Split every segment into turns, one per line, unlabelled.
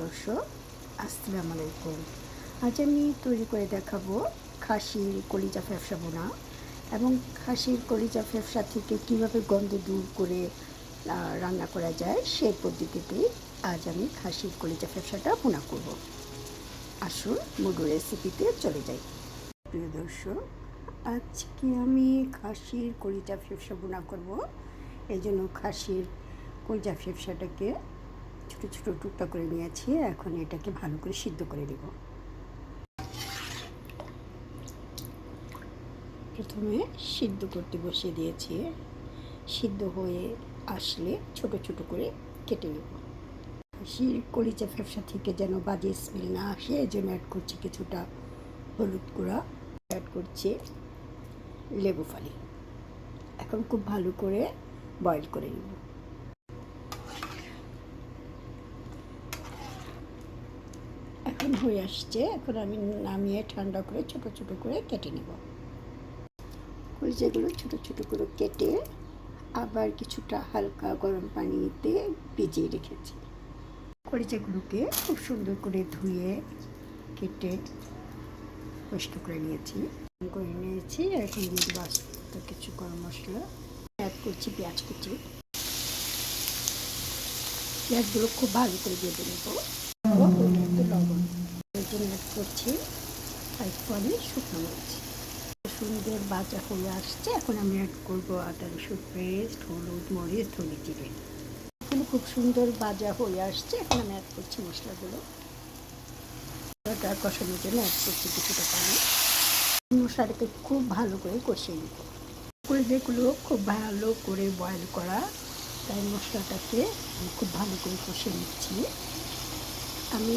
দর্শক আসসালামু আলাইকুম। আজ আমি তৈরি করে দেখাবো খাসির কলিজা ফ্যাপসা বোনা এবং খাসির কলিজা ফ্যাপসা থেকে কীভাবে গন্ধ দূর করে রান্না করা যায় সেই পদ্ধতিতে আজ আমি খাসির কলিজা ফ্যাপসাটা বোনা করব। আসুন মুডু রেসিপিতে চলে যাই। প্রিয় দর্শক আজকে আমি খাসির কলিজা ফ্যাপসা বোনা করব। এই জন্য খাসির কলিজা ফ্যাপসাটাকে ছোটো ছোটো টুকটা করে নিয়েছি, এখন এটাকে ভালো করে সিদ্ধ করে নেব। প্রথমে সিদ্ধ করতে বসিয়ে দিয়েছি। সিদ্ধ হয়ে আসলে ছোট ছোট করে কেটে নেব। কলিজা ফ্যাপসা থেকে যেন বাজে স্মেল না আসে, এই জন্য অ্যাড করছি কিছুটা হলুদ গুঁড়া অ্যাড করছি লেবু ফালি। এখন খুব ভালো করে বয়েল করে নেব। এখন হয়ে আসছে। এখন আমি নামিয়ে ঠান্ডা করে ছোট ছোট করে কেটে নেব। কলিজাগুলো ছোট ছোট করে কেটে আবার কিছুটা হালকা গরম পানিতে ভিজিয়ে রেখেছি। কলিজাগুলোকে খুব সুন্দর করে ধুয়ে কেটে পরিষ্কার করে নিয়েছি। করে নিয়েছি এখন দিয়ে দেবো কিছু গরম মশলা। অ্যাড করছি পেঁয়াজ কুচি। পেঁয়াজগুলো খুব ভালো করে দিয়ে দেবো জন্য অ্যাড করছি। এক পরে শুকনো মরিচ সুন্দর বাজা হয়ে আসছে। এখন আমি অ্যাড করব আদা রসুন পেস্ট হলুদ, মরিচ, ধনে জিরে খুব সুন্দর বাজা হয়ে আসছে। এখন আমি অ্যাড করছি মশলাগুলো। কষানোর জন্য অ্যাড করছি কিছুটা পানি। মশলাটাকে খুব ভালো করে কষিয়ে নিব। যেগুলো খুব ভালো করে বয়েল করা। তাই মশলাটাকে খুব ভালো করে কষিয়ে নিচ্ছি। আমি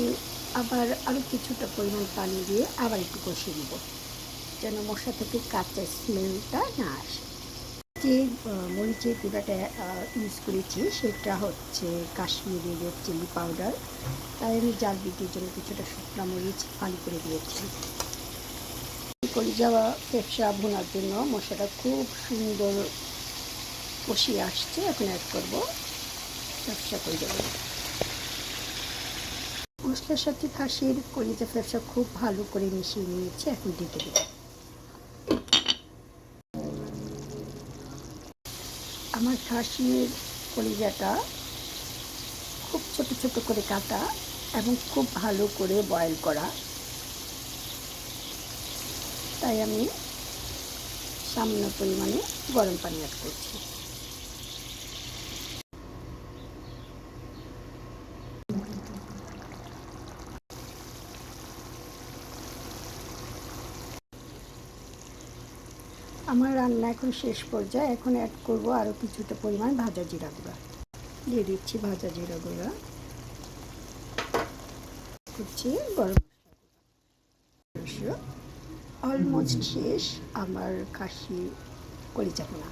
আবার আরও কিছুটা পরিমাণ পানি দিয়ে আবার একটু কষিয়ে নেব, যেন মশলা থেকে কাঁচা স্মেলটা না আসে। যে মরিচের গুঁড়াটা ইউজ করেছি সেটা হচ্ছে কাশ্মীরি রেড চিলি পাউডার তাই আমি জাল বিক্রির জন্য কিছুটা শুকনো মরিচ ফালি করে দিয়েছি। করে যাওয়া ব্যবসা ভোনার জন্য মশলাটা খুব সুন্দর কষিয়ে আসছে। এখন অ্যাড করব। ব্যবসা করে যাব। মশলার সাথে খাসির কলিজা ব্যবসা খুব ভালো করে মিশিয়ে নিয়েছে, এখন ঢেকে দেবো। আমার খাসির কলিজাটা খুব ছোট ছোট করে কাটা এবং খুব ভালো করে বয়েল করা। তাই আমি সামান্য পরিমাণে গরম পানি অ্যাড করছি। আমার রান্না এখন শেষ পর্যায়ে। এখন অ্যাড করব আরও কিছুটা পরিমাণ ভাজা জিরা গুঁড়া। দিয়ে দিচ্ছি ভাজা জিরা গুঁড়া। করছি গরম অলমোস্ট শেষ আমার কাশি কলিচা পোনা।